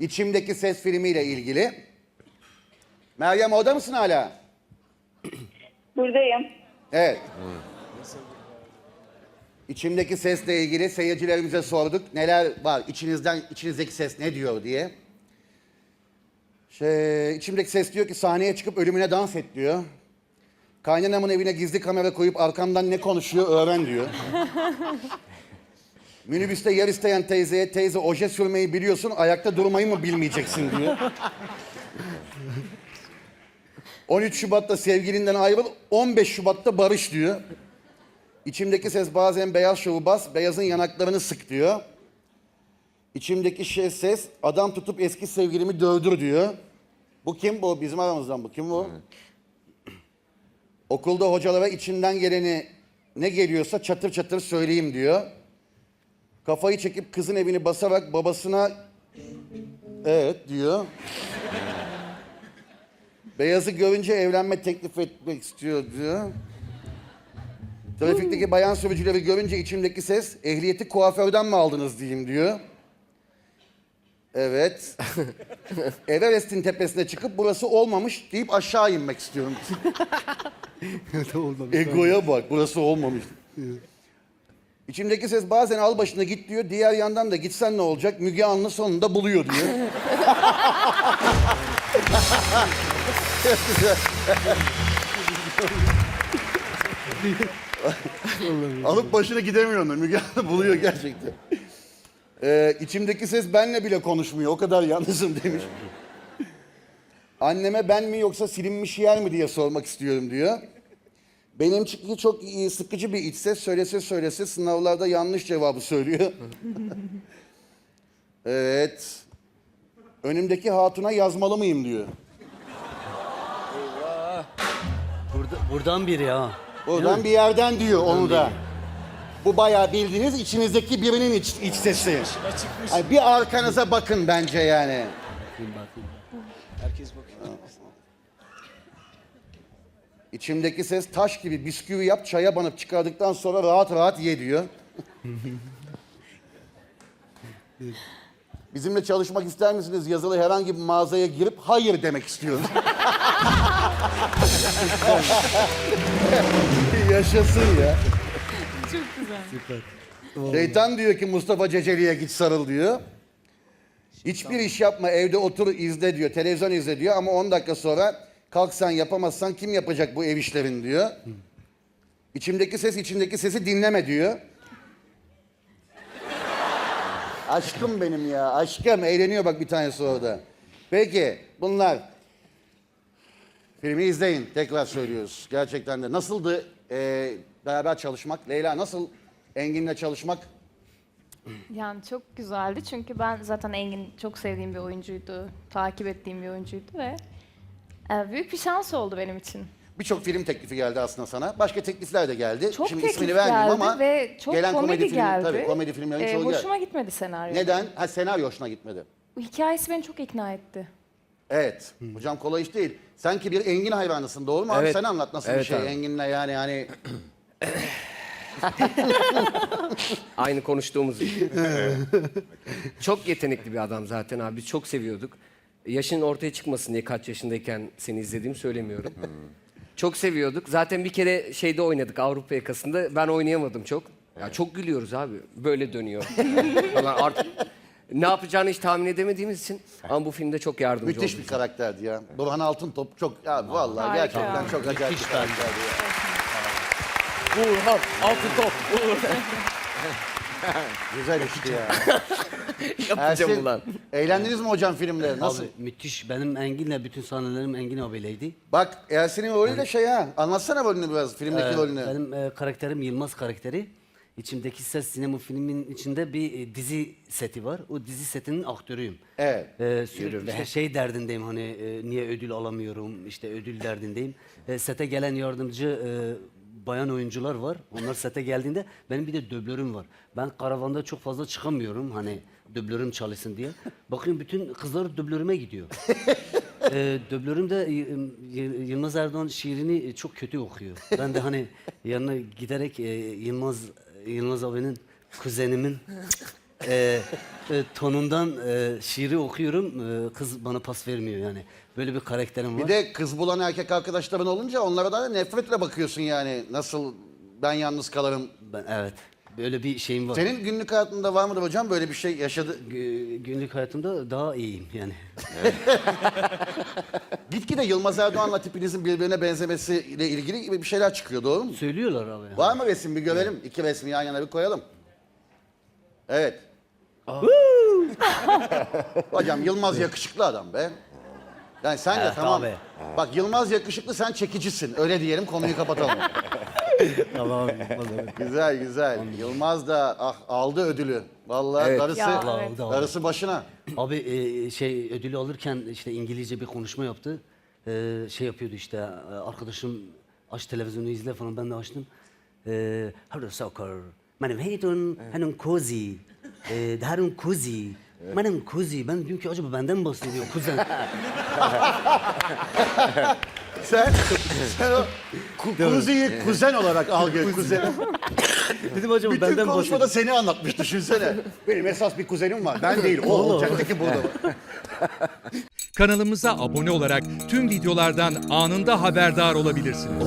İçimdeki Ses filmiyle ilgili. Meryem orada mısın hala? Buradayım. Evet. İçimdeki sesle ilgili seyircilerimize sorduk. Neler var? İçinizden içinizdeki ses ne diyor diye. Şey, içimdeki ses diyor ki sahneye çıkıp ölümüne dans et diyor. Kaynanamın evine gizli kamera koyup arkamdan ne konuşuyor öğren diyor. Minibüste yer isteyen teyzeye teyze oje sürmeyi biliyorsun ayakta durmayı mı bilmeyeceksin diyor. 13 Şubat'ta sevgilinden ayrıl, 15 Şubat'ta barış diyor. İçimdeki ses bazen beyaz şovu bas, beyazın yanaklarını sık diyor. İçimdeki şey ses adam tutup eski sevgilimi dövdür diyor. Bu kim bu? Bizim aramızdan bu. Kim bu? Okulda hocalara içinden geleni ne geliyorsa çatır çatır söyleyeyim diyor. Kafayı çekip kızın evini basarak babasına evet diyor. Beyazı görünce evlenme teklif etmek istiyor diyor. Trafikteki bayan sürücüleri görünce içimdeki ses ehliyeti kuaförden mi aldınız diyeyim diyor. Evet. Everest'in tepesine çıkıp burası olmamış deyip aşağı inmek istiyorum. Egoya bak burası olmamış. İçimdeki ses bazen al başına git diyor. Diğer yandan da gitsen ne olacak? Müge Anlı sonunda buluyor diyor. Alıp başına gidemiyor onu. Müge Anlı buluyor gerçekten. Ee, içimdeki ses benle bile konuşmuyor. O kadar yalnızım demiş. Anneme ben mi yoksa silinmiş yer mi diye sormak istiyorum diyor. Benim çünkü çok iyi, sıkıcı bir iç ses. Söylese söylese sınavlarda yanlış cevabı söylüyor. evet. Önümdeki hatuna yazmalı mıyım diyor. Burada, buradan biri ha. Buradan bir yerden diyor onu da. Bu bayağı bildiğiniz içinizdeki birinin iç, iç sesi. Yani bir arkanıza bakın bence yani. Bakayım bakayım. İçimdeki ses taş gibi bisküvi yap çaya banıp çıkardıktan sonra rahat rahat ye diyor. Bizimle çalışmak ister misiniz? Yazılı herhangi bir mağazaya girip hayır demek istiyorum. Yaşasın ya. Şeytan diyor ki Mustafa Ceceli'ye git sarıl diyor. Hiçbir iş yapma evde otur izle diyor. Televizyon izle diyor ama 10 dakika sonra kalk sen yapamazsan kim yapacak bu ev işlerini diyor. İçimdeki ses içindeki sesi dinleme diyor. Aşkım benim ya aşkım eğleniyor bak bir tanesi orada. Peki bunlar filmi izleyin tekrar söylüyoruz. Gerçekten de nasıldı e, beraber çalışmak? Leyla nasıl Engin'le çalışmak? Yani çok güzeldi çünkü ben zaten Engin çok sevdiğim bir oyuncuydu, takip ettiğim bir oyuncuydu ve e, büyük bir şans oldu benim için. Birçok film teklifi geldi aslında sana. Başka teklifler de geldi. Çok Şimdi teklif ismini vermeyeyim geldi ama ve çok gelen komedi, komedi, film, geldi. tabii komedi filmlerin E, çoğu geldi. hoşuma gitmedi senaryo. Neden? Ha senaryo hoşuna gitmedi. Bu hikayesi beni çok ikna etti. Evet. Hocam kolay iş değil. Sen ki bir Engin hayranısın doğru mu abi? Evet. Sen anlat nasıl bir Evet şey abi. Engin'le yani hani Aynı konuştuğumuz gibi. çok yetenekli bir adam zaten abi. Biz çok seviyorduk. Yaşın ortaya çıkmasın diye kaç yaşındayken seni izlediğimi söylemiyorum. çok seviyorduk. Zaten bir kere şeyde oynadık Avrupa yakasında. Ben oynayamadım çok. Ya çok gülüyoruz abi. Böyle dönüyor. Falan artık ne yapacağını hiç tahmin edemediğimiz için ama bu filmde çok yardımcı müthiş oldu bir bize. karakterdi ya. Burhan Altıntop çok ya vallahi Harika. gerçekten çok acayip bir karakterdi ya. Burhan, altın top. Güzel işti ya. Yapacağım Ersin, ulan. Eğlendiniz mi hocam filmde? Nasıl? Abi müthiş. Benim Engin'le bütün sahnelerim Engin abiyleydi. Bak Ersin'in rolü de şey ha. Anlatsana rolünü biraz filmdeki Ee, rolünü. Benim e, karakterim Yılmaz karakteri. İçimdeki ses sinema filmin içinde bir e, dizi seti var. O dizi setinin aktörüyüm. Evet. Ee, sürekli işte şey derdindeyim hani e, niye ödül alamıyorum işte ödül derdindeyim. E, sete gelen yardımcı e, bayan oyuncular var. Onlar sete geldiğinde benim bir de döblörüm var. Ben karavanda çok fazla çıkamıyorum hani döblörüm çalışsın diye. Bakıyorum bütün kızlar döblörüme gidiyor. e, döblörüm de Yılmaz Erdoğan şiirini çok kötü okuyor. Ben de hani yanına giderek e, Yılmaz Yılmaz abinin kuzenimin e, e, tonundan e, şiiri okuyorum. e, kız bana pas vermiyor yani. Böyle bir karakterim var. Bir de kız bulan erkek arkadaşların olunca onlara da nefretle bakıyorsun yani. Nasıl ben yalnız kalırım. Ben, evet. Böyle bir şeyim var. Senin günlük hayatında var mıdır hocam böyle bir şey yaşadı? Gü- günlük hayatımda daha iyiyim yani. Gitgide Yılmaz Erdoğan'la tipinizin birbirine benzemesiyle ilgili gibi bir şeyler çıkıyor doğru mu? Söylüyorlar abi. Var mı resim bir görelim. İki resmi yan yana bir koyalım. Evet. Hocam Yılmaz yakışıklı adam be. Yani sen de Evet, tamam. abi. Bak Yılmaz yakışıklı sen çekicisin. Öyle diyelim konuyu kapatalım. Tamam. güzel güzel. Yılmaz da ah aldı ödülü. Vallahi Evet. darısı, Ya, Allah evet. Darısı başına. Abi e, şey ödülü alırken işte İngilizce bir konuşma yaptı. E, şey yapıyordu işte e, arkadaşım aç televizyonu izle falan ben de açtım. E, Hello soccer. Benim Haytun hanım Kozi. E, Harun Kozi. Benim Kozi. Ben diyorum ki acaba benden mi bahsediyor kuzen? Sen, sen o ku- kuziyi kuzen olarak algı kuzen. Dedim acaba Bütün benden mi konuşmada bahsediyor? seni anlatmış düşünsene. Benim esas bir kuzenim var. Ben değil. O olacaktı ki burada. Kanalımıza abone olarak tüm videolardan anında haberdar olabilirsiniz.